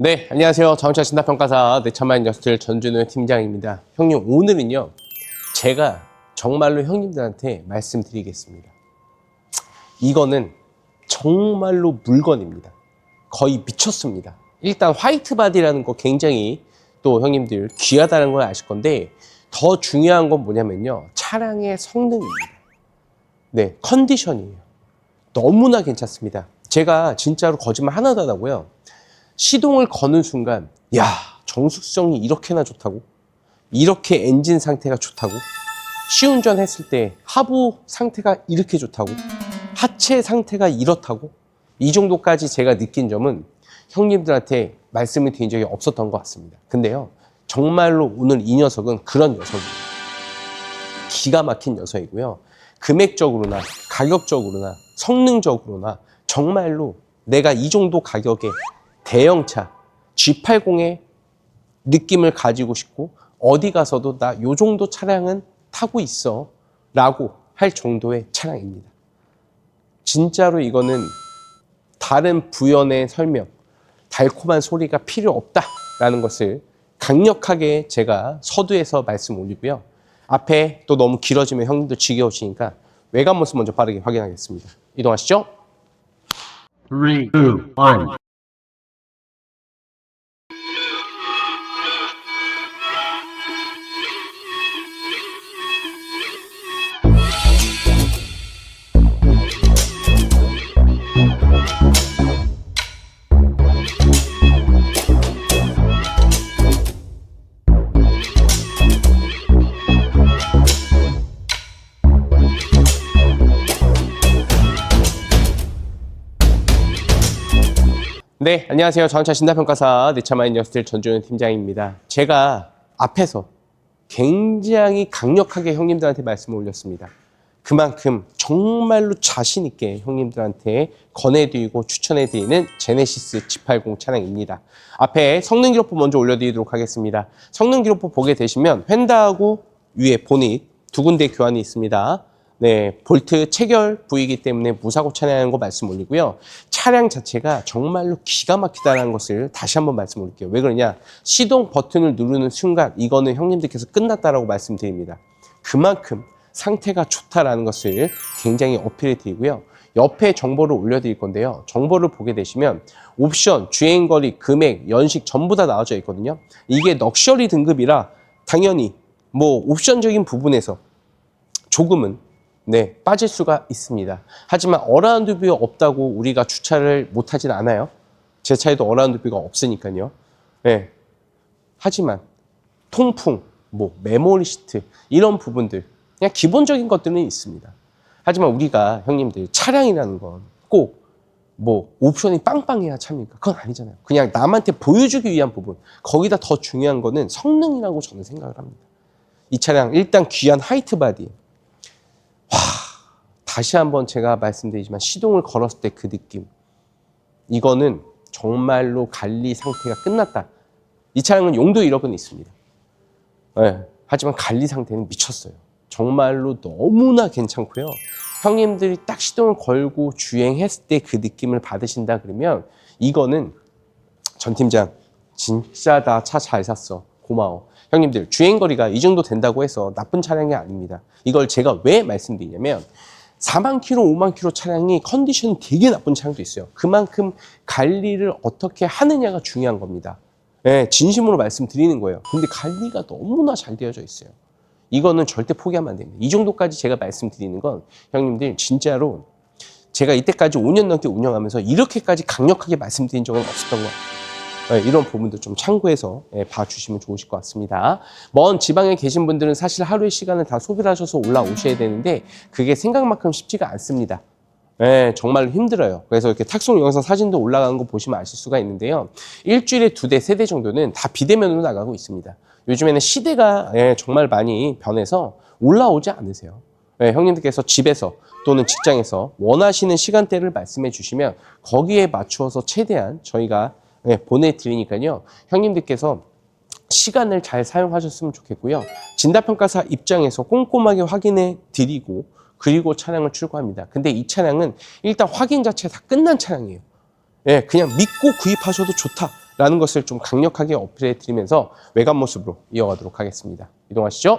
네, 안녕하세요. 자동차 신다평가사 내천만 인더스트리얼 전준우 팀장입니다. 형님, 오늘은요, 제가 정말로 형님들한테 말씀드리겠습니다. 이거는 정말로 물건입니다. 거의 미쳤습니다. 일단 화이트 바디라는 거 굉장히 또 형님들 귀하다는 걸 아실 건데 더 중요한 건 뭐냐면요. 차량의 성능입니다. 네, 컨디션이에요. 너무나 괜찮습니다. 제가 진짜로 거짓말 하나도 안 하고요. 시동을 거는 순간, 야, 정숙성이 이렇게나 좋다고? 이렇게 엔진 상태가 좋다고? 시운전 했을 때 하부 상태가 이렇게 좋다고? 하체 상태가 이렇다고? 이 정도까지 제가 느낀 점은 형님들한테 말씀을 드린 적이 없었던 것 같습니다. 근데요, 정말로 오늘 이 녀석은 그런 녀석이에요. 기가 막힌 녀석이고요. 금액적으로나 가격적으로나 성능적으로나 정말로 내가 이 정도 가격에 대형차 G80의 느낌을 가지고 싶고 어디 가서도 나 요 정도 차량은 타고 있어 라고 할 정도의 차량입니다. 진짜로 이거는 다른 부연의 설명, 달콤한 소리가 필요 없다라는 것을 강력하게 제가 서두에서 말씀 올리고요. 앞에 또 너무 길어지면 형님들 지겨우시니까 외관 모습 먼저 빠르게 확인하겠습니다. 이동하시죠. Three, two, one. 네, 안녕하세요. 자동차 신다평가사 내차마인 여스틸 전주현 팀장입니다. 제가 앞에서 굉장히 강력하게 형님들한테 말씀을 올렸습니다. 그만큼 정말로 자신 있게 형님들한테 권해드리고 추천해드리는 제네시스 G80 차량입니다. 앞에 성능 기록부 먼저 올려드리도록 하겠습니다. 성능 기록부 보게 되시면 휀다하고 위에 보닛 두 군데 교환이 있습니다. 네, 볼트 체결 부위이기 때문에 무사고 차량이라는 거 말씀 올리고요. 차량 자체가 정말로 기가 막히다는 것을 다시 한번 말씀 올릴게요. 왜 그러냐? 시동 버튼을 누르는 순간 이거는 형님들께서 끝났다라고 말씀드립니다. 그만큼 상태가 좋다라는 것을 굉장히 어필해 드리고요. 옆에 정보를 올려드릴 건데요. 정보를 보게 되시면 옵션, 주행거리, 금액, 연식 전부 다 나와져 있거든요. 이게 럭셔리 등급이라 당연히 뭐 옵션적인 부분에서 조금은 네, 빠질 수가 있습니다. 하지만 어라운드 뷰 없다고 우리가 주차를 못 하진 않아요. 제 차에도 어라운드 뷰가 없으니까요. 네. 하지만 통풍, 뭐 메모리 시트 이런 부분들 그냥 기본적인 것들은 있습니다. 하지만 우리가 형님들 차량이라는 건 꼭 뭐 옵션이 빵빵해야 차입니까? 그건 아니잖아요. 그냥 남한테 보여주기 위한 부분. 거기다 더 중요한 거는 성능이라고 저는 생각을 합니다. 이 차량 일단 귀한 하이트 바디. 다시 한번 제가 말씀드리지만 시동을 걸었을 때 그 느낌. 이거는 정말로 관리 상태가 끝났다. 이 차량은 용도 1억은 있습니다. 네, 하지만 관리 상태는 미쳤어요. 정말로 너무나 괜찮고요. 형님들이 딱 시동을 걸고 주행했을 때 그 느낌을 받으신다 그러면 이거는 전 팀장 진짜 나차잘 샀어. 고마워. 형님들 주행거리가 이 정도 된다고 해서 나쁜 차량이 아닙니다. 이걸 제가 왜 말씀드리냐면 4만 킬로, 5만 킬로 차량이 컨디션이 되게 나쁜 차량도 있어요. 그만큼 관리를 어떻게 하느냐가 중요한 겁니다. 예, 진심으로 말씀드리는 거예요. 근데 관리가 너무나 잘 되어져 있어요. 이거는 절대 포기하면 안 됩니다. 이 정도까지 제가 말씀드리는 건 형님들 진짜로 제가 이때까지 5년 넘게 운영하면서 이렇게까지 강력하게 말씀드린 적은 없었던 것 같아요. 네, 이런 부분도 좀 참고해서 예, 봐주시면 좋으실 것 같습니다. 먼 지방에 계신 분들은 사실 하루의 시간을 다 소비를 하셔서 올라오셔야 되는데 그게 생각만큼 쉽지가 않습니다. 네, 정말 힘들어요. 그래서 이렇게 탁송 영상 사진도 올라가는 거 보시면 아실 수가 있는데요. 일주일에 두 대, 세 대 정도는 다 비대면으로 나가고 있습니다. 요즘에는 시대가 예, 정말 많이 변해서 올라오지 않으세요. 예, 형님들께서 집에서 또는 직장에서 원하시는 시간대를 말씀해 주시면 거기에 맞추어서 최대한 저희가 예, 보내드리니까요. 형님들께서 시간을 잘 사용하셨으면 좋겠고요. 진단평가사 입장에서 꼼꼼하게 확인해 드리고 그리고 차량을 출고합니다. 근데 이 차량은 일단 확인 자체가 다 끝난 차량이에요. 예, 그냥 믿고 구입하셔도 좋다. 라는 것을 좀 강력하게 어필해 드리면서 외관 모습으로 이어가도록 하겠습니다. 이동하시죠.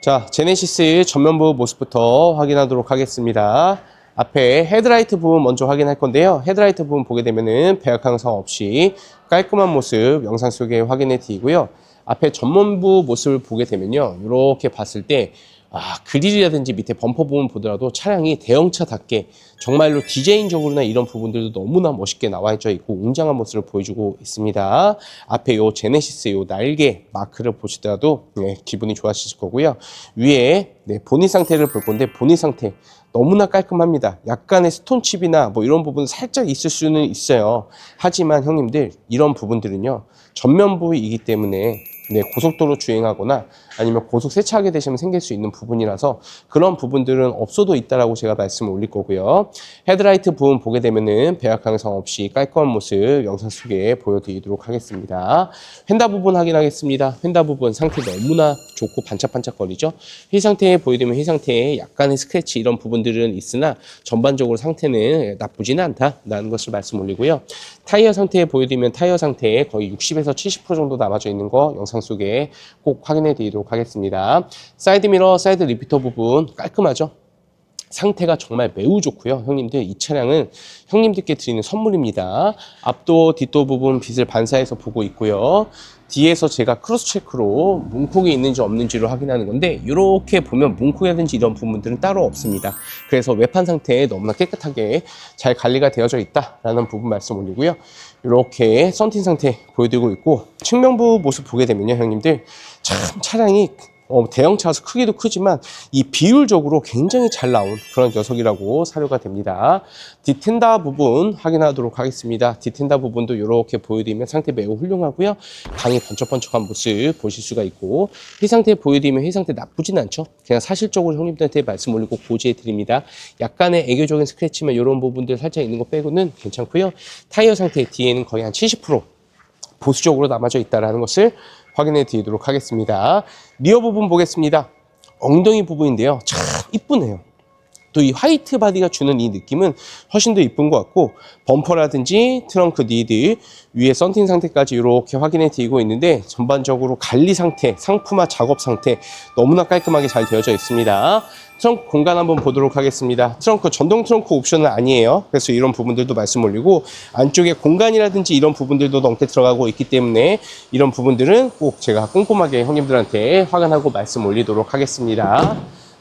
자, 제네시스 전면부 모습부터 확인하도록 하겠습니다. 앞에 헤드라이트 부분 먼저 확인할 건데요. 헤드라이트 부분 보게 되면은 배역 항상 없이 깔끔한 모습 영상 속에 확인해 드리고요. 앞에 전면부 모습을 보게 되면요. 이렇게 봤을 때 아, 그릴이라든지 밑에 범퍼 부분 보더라도 차량이 대형차답게 정말로 디자인적으로나 이런 부분들도 너무나 멋있게 나와 있죠 있고 웅장한 모습을 보여주고 있습니다. 앞에 요 제네시스 요 날개 마크를 보시더라도 네, 기분이 좋아지실 거고요. 위에 네, 본인 상태를 볼 건데 본인 상태 너무나 깔끔합니다. 약간의 스톤칩이나 뭐 이런 부분 살짝 있을 수는 있어요. 하지만 형님들 이런 부분들은요 전면부이기 때문에 네, 고속도로 주행하거나 아니면 고속 세차하게 되시면 생길 수 있는 부분이라서 그런 부분들은 없어도 있다라고 제가 말씀을 올릴 거고요. 헤드라이트 부분 보게 되면은 항상 없이 깔끔한 모습 영상 속에 보여드리도록 하겠습니다. 휀다 부분 확인하겠습니다. 휀다 부분 상태 너무나 좋고 반짝반짝거리죠. 휘 상태에 보여드리면 휘 상태에 약간의 스크래치 이런 부분들은 있으나 전반적으로 상태는 나쁘지는 않다라는 것을 말씀 올리고요. 타이어 상태에 보여드리면 타이어 상태에 거의 60에서 70% 정도 남아져 있는 거 영상 속에 꼭 확인해 드리도록 하겠습니다. 사이드 미러, 사이드 리피터 부분 깔끔하죠? 상태가 정말 매우 좋고요. 형님들 이 차량은 형님들께 드리는 선물입니다. 앞도 뒷도 부분 빛을 반사해서 보고 있고요. 뒤에서 제가 크로스 체크로 문콕이 있는지 없는지를 확인하는 건데 이렇게 보면 문콕이라든지 이런 부분들은 따로 없습니다. 그래서 외판 상태에 너무나 깨끗하게 잘 관리가 되어져 있다라는 부분 말씀 올리고요. 이렇게 썬팅 상태 보여드리고 있고 측면부 모습 보게 되면요 형님들 참 차량이 어, 대형차라서 크기도 크지만 이 비율적으로 굉장히 잘 나온 그런 녀석이라고 사료가 됩니다. 디텐다 부분 확인하도록 하겠습니다. 디텐다 부분도 이렇게 보여드리면 상태 매우 훌륭하고요. 강이 번쩍번쩍한 모습 보실 수가 있고 휘 상태 보여드리면 휘 상태 나쁘진 않죠. 그냥 사실적으로 형님들한테 말씀 올리고 고지해 드립니다. 약간의 애교적인 스크래치만 이런 부분들 살짝 있는 거 빼고는 괜찮고요. 타이어 상태 뒤에는 거의 한 70% 보수적으로 남아져 있다는 것을 확인해 드리도록 하겠습니다. 리어 부분 보겠습니다. 엉덩이 부분인데요. 참 이쁘네요. 또 이 화이트 바디가 주는 이 느낌은 훨씬 더 이쁜 것 같고 범퍼라든지 트렁크 니드 위에 썬팅 상태까지 이렇게 확인해 드리고 있는데 전반적으로 관리 상태, 상품화 작업 상태 너무나 깔끔하게 잘 되어져 있습니다. 트렁크 공간 한번 보도록 하겠습니다. 트렁크 전동 트렁크 옵션은 아니에요. 그래서 이런 부분들도 말씀 올리고 안쪽에 공간이라든지 이런 부분들도 넘게 들어가고 있기 때문에 이런 부분들은 꼭 제가 꼼꼼하게 형님들한테 확인하고 말씀 올리도록 하겠습니다.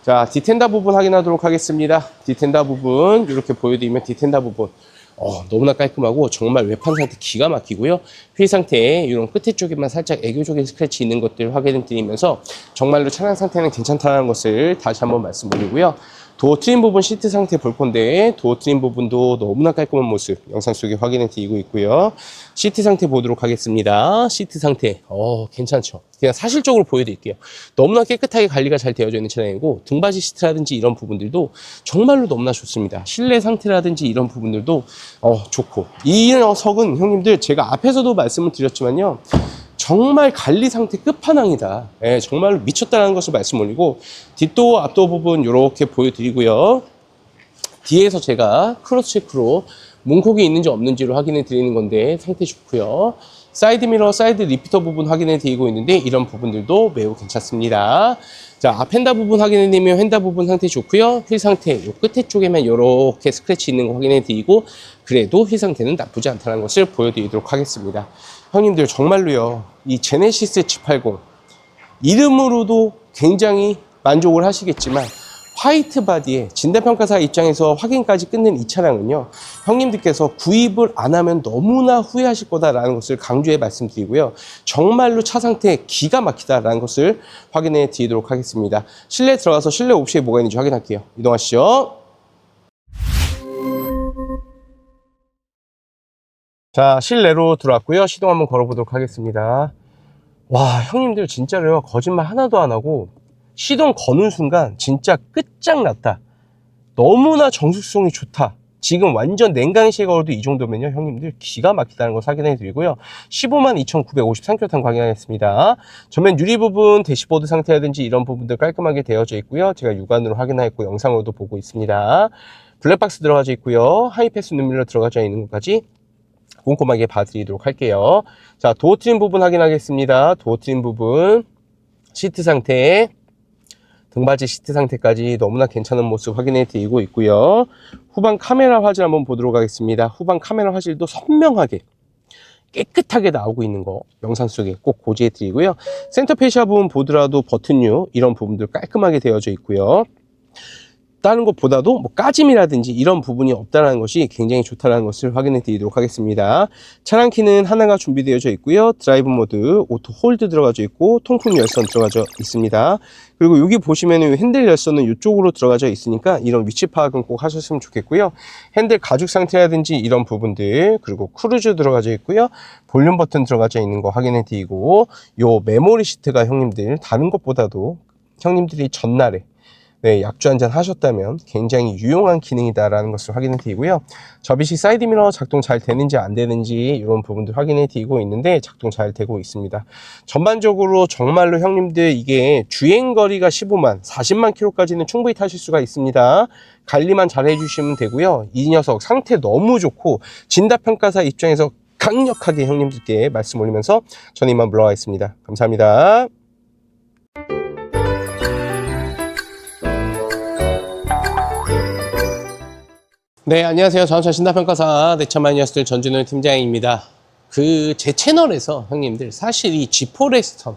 자, 디텐다 부분 확인하도록 하겠습니다. 디텐다 부분 이렇게 보여드리면 디텐다 부분 어, 너무나 깔끔하고 정말 외판 상태 기가 막히고요. 휠 상태에 이런 끝에 쪽에만 살짝 애교적인 스크래치 있는 것들 확인해 드리면서 정말로 차량 상태는 괜찮다는 것을 다시 한번 말씀 올리고요. 도어 트림 부분 시트 상태 볼 건데 도어 트림 부분도 너무나 깔끔한 모습 영상 속에 확인해 드리고 있고요. 시트 상태 보도록 하겠습니다. 시트 상태 어 괜찮죠? 그냥 사실적으로 보여드릴게요. 너무나 깨끗하게 관리가 잘 되어져 있는 차량이고 등받이 시트라든지 이런 부분들도 정말로 너무나 좋습니다. 실내 상태라든지 이런 부분들도 어 좋고 이 녀석은 형님들 제가 앞에서도 말씀을 드렸지만요. 정말 관리 상태 끝판왕이다. 예, 정말로 미쳤다는 것을 말씀 올리고 뒷도 앞도 부분 이렇게 보여드리고요. 뒤에서 제가 크로스 체크로 문콕이 있는지 없는지를 확인해 드리는 건데 상태 좋고요. 사이드 미러, 사이드 리피터 부분 확인해 드리고 있는데 이런 부분들도 매우 괜찮습니다. 자, 앞 휀다 부분 확인해 드리면 휀다 부분 상태 좋고요. 휠 상태 요 끝에 쪽에만 이렇게 스크래치 있는 거 확인해 드리고 그래도 휠 상태는 나쁘지 않다는 것을 보여드리도록 하겠습니다. 형님들 정말로요. 이 제네시스 G80 이름으로도 굉장히 만족을 하시겠지만 화이트 바디에 진단평가사 입장에서 확인까지 끝낸 이 차량은요. 형님들께서 구입을 안 하면 너무나 후회하실 거다라는 것을 강조해 말씀드리고요. 정말로 차 상태 기가 막히다라는 것을 확인해 드리도록 하겠습니다. 실내 들어가서 실내 옵션에 뭐가 있는지 확인할게요. 이동하시죠 자 실내로 들어왔고요. 시동 한번 걸어보도록 하겠습니다. 와 형님들 진짜로요. 거짓말 하나도 안 하고 시동 거는 순간 진짜 끝장났다. 너무나 정숙성이 좋다. 지금 완전 냉간시에 걸어도 이 정도면요. 형님들 기가 막히다는 걸 확인해 드리고요. 15만 2953km 확인하겠습니다. 전면 유리 부분 대시보드 상태라든지 이런 부분들 깔끔하게 되어져 있고요. 제가 육안으로 확인하였고 영상으로도 보고 있습니다. 블랙박스 들어가져 있고요. 하이패스 눈밀러 들어가져 있는 것까지 꼼꼼하게 봐드리도록 할게요. 자, 도어 트림 부분 확인하겠습니다. 도어 트림 부분, 시트 상태, 등받이 시트 상태까지 너무나 괜찮은 모습 확인해 드리고 있고요. 후방 카메라 화질 한번 보도록 하겠습니다. 후방 카메라 화질도 선명하게 깨끗하게 나오고 있는 거 영상 속에 꼭 고지해 드리고요. 센터 페시아 부분 보더라도 버튼류 이런 부분들 깔끔하게 되어져 있고요. 다른 것보다도 뭐 까짐이라든지 이런 부분이 없다는 것이 굉장히 좋다는 것을 확인해 드리도록 하겠습니다. 차량 키는 하나가 준비되어져 있고요. 드라이브 모드, 오토 홀드 들어가져 있고 통풍 열선 들어가져 있습니다. 그리고 여기 보시면은 핸들 열선은 이쪽으로 들어가져 있으니까 이런 위치 파악은 꼭 하셨으면 좋겠고요. 핸들 가죽 상태라든지 이런 부분들 그리고 크루즈 들어가져 있고요. 볼륨 버튼 들어가져 있는 거 확인해 드리고 요 메모리 시트가 형님들 다른 것보다도 형님들이 전날에 네, 약주 한 잔 하셨다면 굉장히 유용한 기능이다라는 것을 확인해 드리고요. 접이식 사이드 미러 작동 잘 되는지 안 되는지 이런 부분들 확인해 드리고 있는데 작동 잘 되고 있습니다. 전반적으로 정말로 형님들 이게 주행 거리가 15만, 40만 킬로까지는 충분히 타실 수가 있습니다. 관리만 잘 해주시면 되고요. 이 녀석 상태 너무 좋고 진다평가사 입장에서 강력하게 형님들께 말씀 올리면서 저는 이만 물러가겠습니다. 감사합니다. 네, 안녕하세요. 자동차 신다평가사 내차마이너스들 전준호 팀장입니다. 그 제 채널에서 형님들 사실 이 지포레스턴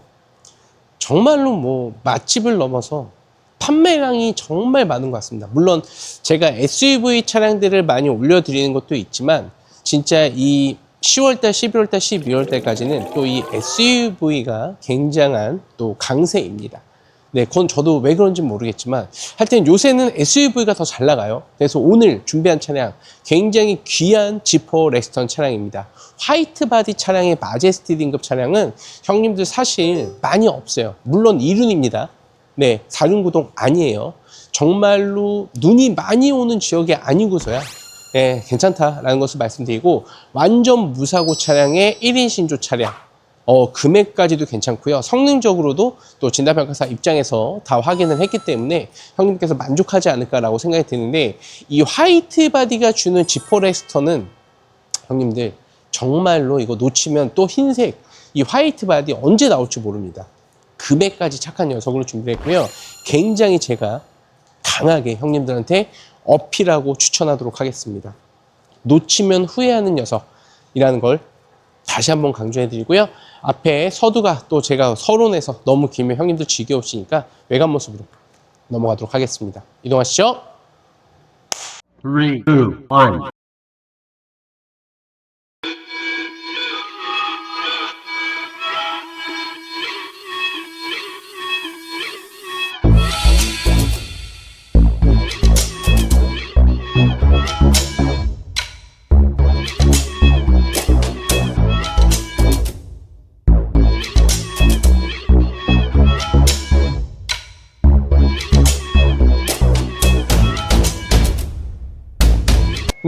정말로 뭐 맛집을 넘어서 판매량이 정말 많은 것 같습니다. 물론 제가 SUV 차량들을 많이 올려드리는 것도 있지만 진짜 이 10월달, 11월달, 12월달까지는 또 이 SUV가 굉장한 또 강세입니다. 네, 그건 저도 왜 그런지 모르겠지만 하여튼 요새는 SUV가 더 잘 나가요. 그래서 오늘 준비한 차량 굉장히 귀한 지퍼 렉스턴 차량입니다. 화이트 바디 차량의 마제스티 등급 차량은 형님들 사실 많이 없어요. 물론 이륜입니다. 네, 4륜 구동 아니에요. 정말로 눈이 많이 오는 지역이 아니고서야 네, 괜찮다라는 것을 말씀드리고 완전 무사고 차량의 1인 신조 차량 어, 금액까지도 괜찮고요. 성능적으로도 또 진단평가사 입장에서 다 확인을 했기 때문에 형님께서 만족하지 않을까라고 생각이 드는데 이 화이트 바디가 주는 지퍼레스터는 형님들 정말로 이거 놓치면 또 흰색 이 화이트 바디 언제 나올지 모릅니다. 금액까지 착한 녀석으로 준비했고요. 굉장히 제가 강하게 형님들한테 어필하고 추천하도록 하겠습니다. 놓치면 후회하는 녀석이라는 걸 다시 한번 강조해 드리고요. 앞에 서두가 또 제가 서론에서 너무 길면 형님들 지겨우시니까 외관 모습으로 넘어가도록 하겠습니다. 이동하시죠. Three, two, one.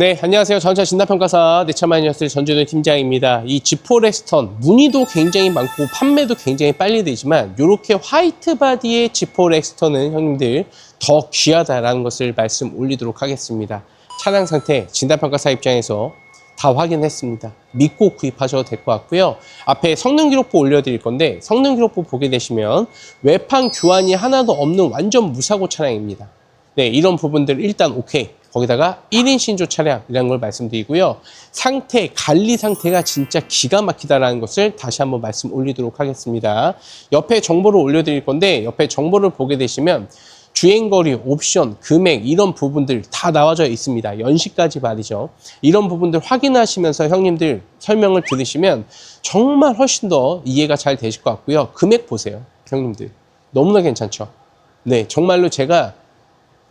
네, 안녕하세요. 전차 진단평가사 내차마이너스 전준우 팀장입니다. 이 지포레스턴 문의도 굉장히 많고 판매도 굉장히 빨리 되지만 이렇게 화이트 바디의 지포레스턴은 형님들 더 귀하다라는 것을 말씀 올리도록 하겠습니다. 차량 상태 진단평가사 입장에서 다 확인했습니다. 믿고 구입하셔도 될 것 같고요. 앞에 성능 기록부 올려드릴 건데 성능 기록부 보게 되시면 외판 교환이 하나도 없는 완전 무사고 차량입니다. 네, 이런 부분들 일단 오케이. 거기다가 1인 신조 차량이라는 걸 말씀드리고요. 상태, 관리 상태가 진짜 기가 막히다라는 것을 다시 한번 말씀 올리도록 하겠습니다. 옆에 정보를 올려드릴 건데 옆에 정보를 보게 되시면 주행거리, 옵션, 금액 이런 부분들 다 나와져 있습니다. 연식까지 말이죠. 이런 부분들 확인하시면서 형님들 설명을 들으시면 정말 훨씬 더 이해가 잘 되실 것 같고요. 금액 보세요. 형님들. 너무나 괜찮죠? 네, 정말로 제가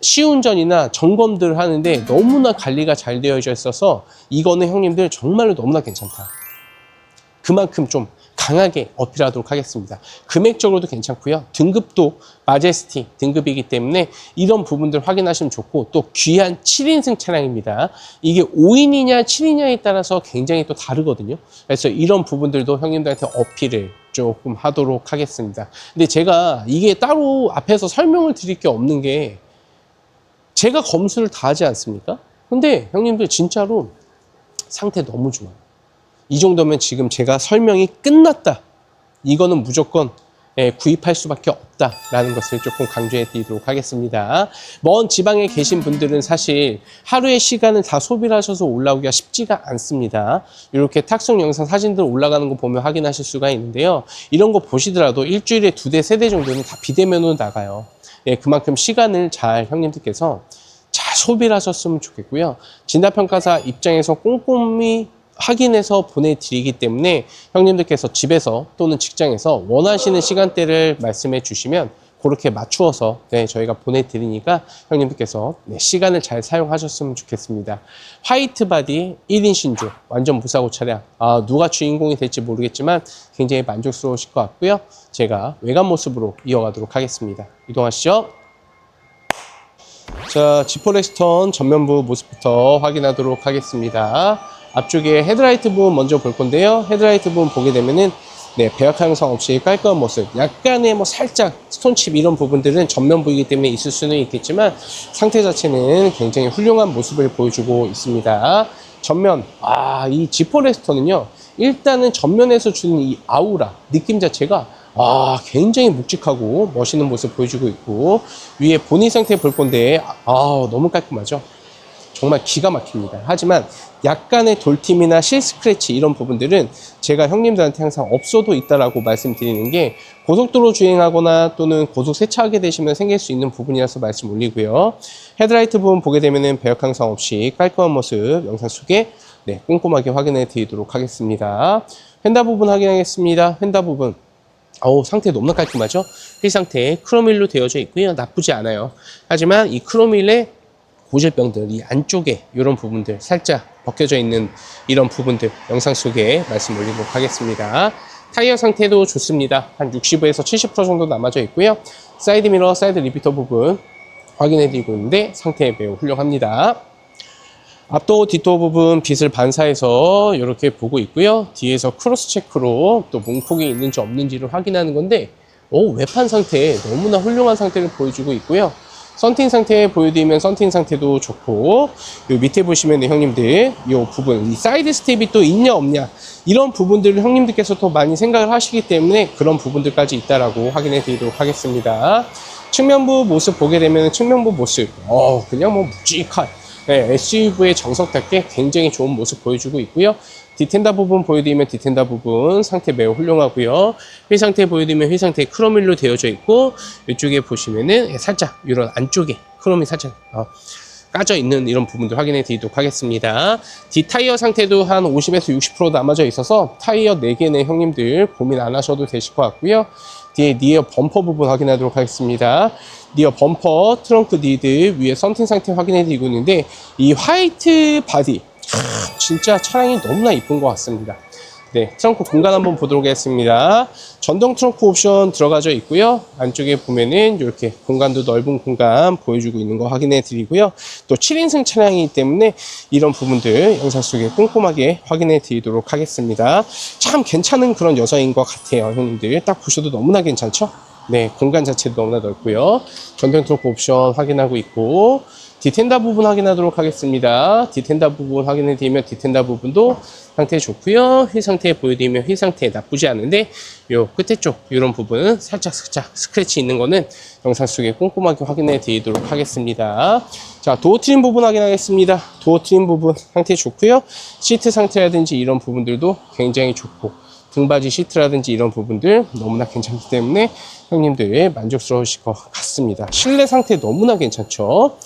시운전이나 점검들을 하는데 너무나 관리가 잘 되어져 있어서 이거는 형님들 정말로 너무나 괜찮다. 그만큼 좀 강하게 어필하도록 하겠습니다. 금액적으로도 괜찮고요. 등급도 마제스티 등급이기 때문에 이런 부분들 확인하시면 좋고 또 귀한 7인승 차량입니다. 이게 5인이냐 7인이냐에 따라서 굉장히 또 다르거든요. 그래서 이런 부분들도 형님들한테 어필을 조금 하도록 하겠습니다. 근데 제가 이게 따로 앞에서 설명을 드릴 게 없는 게 제가 검수를 다 하지 않습니까? 근데 형님들 진짜로 상태 너무 좋아요. 이 정도면 지금 제가 설명이 끝났다. 이거는 무조건 예, 구입할 수밖에 없다라는 것을 조금 강조해 드리도록 하겠습니다. 먼 지방에 계신 분들은 사실 하루의 시간을 다 소비를 하셔서 올라오기가 쉽지가 않습니다. 이렇게 탁송 영상 사진들 올라가는 거 보면 확인하실 수가 있는데요. 이런 거 보시더라도 일주일에 두 대, 세 대 정도는 다 비대면으로 나가요. 예, 그만큼 시간을 잘 형님들께서 잘 소비를 하셨으면 좋겠고요. 진단평가사 입장에서 꼼꼼히 확인해서 보내드리기 때문에 형님들께서 집에서 또는 직장에서 원하시는 시간대를 말씀해 주시면 그렇게 맞추어서 네, 저희가 보내드리니까 형님들께서 네, 시간을 잘 사용하셨으면 좋겠습니다. 화이트 바디 1인 신주 완전 무사고 차량 아, 누가 주인공이 될지 모르겠지만 굉장히 만족스러우실 것 같고요. 제가 외관 모습으로 이어가도록 하겠습니다. 이동하시죠. 자, 지포렉스턴 전면부 모습부터 확인하도록 하겠습니다. 앞쪽에 헤드라이트 부분 먼저 볼 건데요. 헤드라이트 부분 보게 되면은 네, 배역 향상 없이 깔끔한 모습. 약간의 뭐 살짝 스톤칩 이런 부분들은 전면 부이기 때문에 있을 수는 있겠지만 상태 자체는 굉장히 훌륭한 모습을 보여주고 있습니다. 전면, 아, 이 지포렉스턴은요. 일단은 전면에서 주는 이 아우라, 느낌 자체가 아, 굉장히 묵직하고 멋있는 모습 보여주고 있고 위에 본인 상태 볼 건데 아, 너무 깔끔하죠. 정말 기가 막힙니다. 하지만 약간의 돌팀이나 실 스크래치 이런 부분들은 제가 형님들한테 항상 없어도 있다라고 말씀드리는 게 고속도로 주행하거나 또는 고속 세차하게 되시면 생길 수 있는 부분이라서 말씀 올리고요. 헤드라이트 부분 보게 되면은 배역 항상 없이 깔끔한 모습 영상 속에 네, 꼼꼼하게 확인해 드리도록 하겠습니다. 휀다 부분 확인하겠습니다. 휀다 부분 어우 상태 너무나 깔끔하죠? 휠 상태 크롬일로 되어져 있고요. 나쁘지 않아요. 하지만 이 크롬일의 고질병들 이 안쪽에 이런 부분들 살짝 벗겨져 있는 이런 부분들 영상 속에 말씀 올리도록 하겠습니다. 타이어 상태도 좋습니다. 한 60에서 70% 정도 남아져 있고요. 사이드 미러, 사이드 리피터 부분 확인해 드리고 있는데 상태 매우 훌륭합니다. 앞도 뒷도 부분 빛을 반사해서 이렇게 보고 있고요. 뒤에서 크로스 체크로 또 뭉콕이 있는지 없는지를 확인하는 건데 오, 외판 상태 너무나 훌륭한 상태를 보여주고 있고요. 썬팅 상태 보여드리면 썬팅 상태도 좋고 요 밑에 보시면 형님들 이 부분 이 사이드 스텝이 또 있냐 없냐 이런 부분들을 형님들께서 더 많이 생각을 하시기 때문에 그런 부분들까지 있다라고 확인해 드리도록 하겠습니다. 측면부 모습 보게 되면 측면부 모습 어 그냥 뭐 묵직한 네, SUV의 정석답게 굉장히 좋은 모습 보여주고 있고요. 디텐다 부분 보여드리면 디텐다 부분 상태 매우 훌륭하고요. 휠 상태 보여드리면 휠 상태 크롬일로 되어져 있고 이쪽에 보시면은 살짝 이런 안쪽에 크롬이 살짝 어, 까져 있는 이런 부분들 확인해 드리도록 하겠습니다. 뒷타이어 상태도 한 50에서 60% 남아져 있어서 타이어 4개는 형님들 고민 안 하셔도 되실 것 같고요. 뒤에 니어 범퍼 부분 확인하도록 하겠습니다. 니어 범퍼, 트렁크 리드 위에 썬팅 상태 확인해 드리고 있는데 이 화이트 바디 아, 진짜 차량이 너무나 이쁜 것 같습니다. 네, 트렁크 공간 한번 보도록 하겠습니다. 전동 트렁크 옵션 들어가져 있고요. 안쪽에 보면은 이렇게 공간도 넓은 공간 보여주고 있는 거 확인해 드리고요. 또 7인승 차량이기 때문에 이런 부분들 영상 속에 꼼꼼하게 확인해 드리도록 하겠습니다. 참 괜찮은 그런 여자인 것 같아요, 형님들. 딱 보셔도 너무나 괜찮죠? 네, 공간 자체도 너무나 넓고요. 전동 트렁크 옵션 확인하고 있고 디텐다 부분 확인하도록 하겠습니다. 디텐다 부분 확인해 드리면 디텐다 부분도 상태 좋고요. 휠 상태 보여드리면 휠 상태 나쁘지 않은데 요 끝에 쪽 이런 부분은 살짝 살짝 스크래치 있는 거는 영상 속에 꼼꼼하게 확인해 드리도록 하겠습니다. 자 도어 트림 부분 확인하겠습니다. 도어 트림 부분 상태 좋고요. 시트 상태라든지 이런 부분들도 굉장히 좋고 등받이 시트라든지 이런 부분들 너무나 괜찮기 때문에 형님들 만족스러우실 것 같습니다. 실내 상태 너무나 괜찮죠.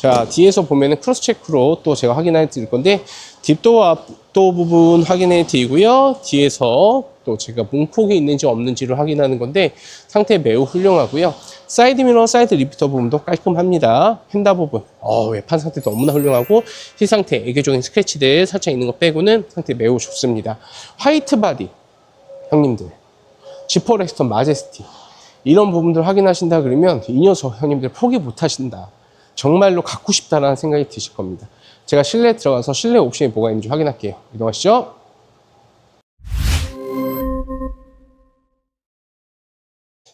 자, 뒤에서 보면은 크로스 체크로 또 제가 확인해 드릴 건데, 뒷도 앞도 부분 확인해 드리고요. 뒤에서 또 제가 문폭이 있는지 없는지를 확인하는 건데, 상태 매우 훌륭하고요. 사이드 미러, 사이드 리피터 부분도 깔끔합니다. 휀다 부분, 어, 외판 상태 너무나 훌륭하고, 힐 상태, 애교적인 스크래치들 살짝 있는 거 빼고는 상태 매우 좋습니다. 화이트 바디, 형님들. 지퍼 렉스턴 마제스티. 이런 부분들 확인하신다 그러면 이 녀석 형님들 포기 못 하신다. 정말로 갖고 싶다라는 생각이 드실 겁니다. 제가 실내에 들어가서 실내 옵션이 뭐가 있는지 확인할게요. 이동하시죠.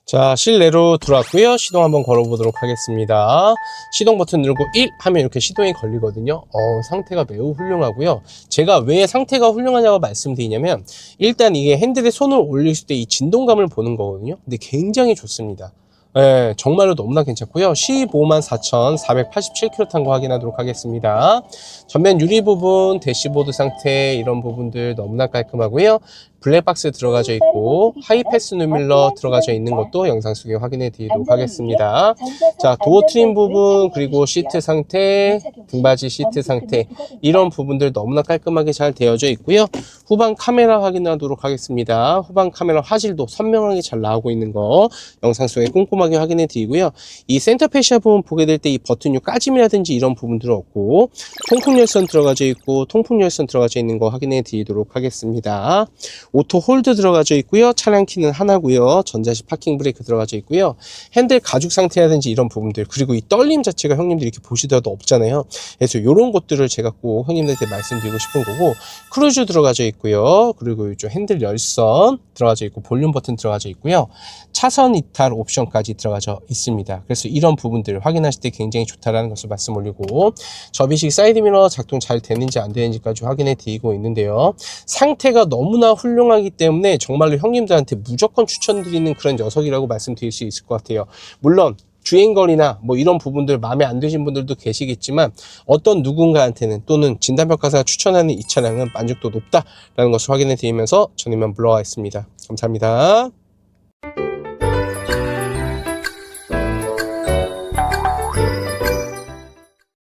자, 실내로 들어왔고요. 시동 한번 걸어보도록 하겠습니다. 시동 버튼 누르고 1 하면 이렇게 시동이 걸리거든요. 어, 상태가 매우 훌륭하고요. 제가 왜 상태가 훌륭하냐고 말씀드리냐면 일단 이게 핸들에 손을 올렸을 때이 진동감을 보는 거거든요. 근데 굉장히 좋습니다. 예, 정말로 너무나 괜찮고요. 15만 4,487km 탄 거 확인하도록 하겠습니다. 전면 유리 부분, 대시보드 상태 이런 부분들 너무나 깔끔하고요. 블랙박스 들어가져 있고 하이패스 누밀러 들어가져 있는 것도 영상 속에 확인해 드리도록 하겠습니다. 자, 도어 트림 부분 그리고 시트 상태, 등받이 시트 상태 이런 부분들 너무나 깔끔하게 잘 되어져 있고요. 후방 카메라 확인하도록 하겠습니다. 후방 카메라 화질도 선명하게 잘 나오고 있는 거 영상 속에 꼼꼼하게 확인해 드리고요. 이 센터 페시아 부분 보게 될 때 이 버튼류 까짐이라든지 이런 부분들은 없고 통풍 열선 들어가져 있고 통풍 열선 들어가져 있는 거 확인해 드리도록 하겠습니다. 오토 홀드 들어가져 있고요. 차량 키는 하나고요. 전자식 파킹 브레이크 들어가져 있고요. 핸들 가죽 상태라든지 이런 부분들 그리고 이 떨림 자체가 형님들이 이렇게 보시더라도 없잖아요. 그래서 이런 것들을 제가 꼭 형님들한테 말씀드리고 싶은 거고 크루즈 들어가져 있고요. 그리고 이쪽 핸들 열선 들어가져 있고 볼륨 버튼 들어가져 있고요. 차선 이탈 옵션까지 들어가져 있습니다. 그래서 이런 부분들 확인하실 때 굉장히 좋다라는 것을 말씀 올리고 접이식 사이드 미러 작동 잘 되는지 안 되는지까지 확인해 드리고 있는데요. 상태가 너무나 훌륭하기 때문에 정말로 형님들한테 무조건 추천드리는 그런 녀석이라고 말씀드릴 수 있을 것 같아요. 물론 주행거리나 뭐 이런 부분들 마음에 안 드신 분들도 계시겠지만 어떤 누군가한테는 또는 진단평가사가 추천하는 이 차량은 만족도 높다라는 것을 확인해 드리면서 저는 이만 물러가겠습니다. 감사합니다.